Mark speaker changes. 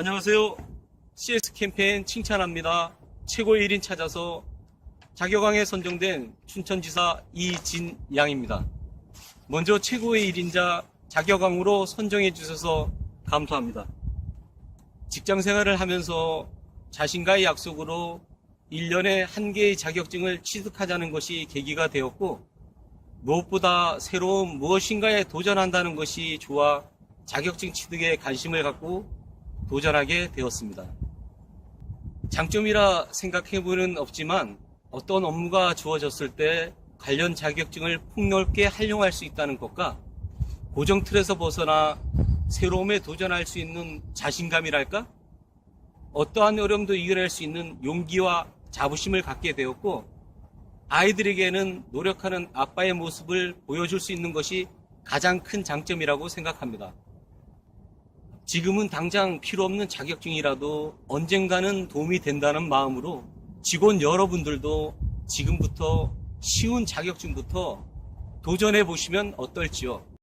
Speaker 1: 안녕하세요. CS 캠페인 칭찬합니다. 최고 1인 찾아서 자격왕에 선정된 춘천지사 이진 양입니다. 먼저 최고의 1인자 자격왕으로 선정해 주셔서 감사합니다. 직장 생활을 하면서 자신과의 약속으로 1년에 한 개의 자격증을 취득하자는 것이 계기가 되었고 무엇보다 새로운 무엇인가에 도전한다는 것이 좋아 자격증 취득에 관심을 갖고 도전하게 되었습니다. 장점이라 생각해보는 없지만 어떤 업무가 주어졌을 때 관련 자격증을 폭넓게 활용할 수 있다는 것과 고정 틀에서 벗어나 새로움에 도전할 수 있는 자신감이랄까? 어떠한 어려움도 이겨낼 수 있는 용기와 자부심을 갖게 되었고 아이들에게는 노력하는 아빠의 모습을 보여줄 수 있는 것이 가장 큰 장점이라고 생각합니다. 지금은 당장 필요 없는 자격증이라도 언젠가는 도움이 된다는 마음으로 직원 여러분들도 지금부터 쉬운 자격증부터 도전해 보시면 어떨지요?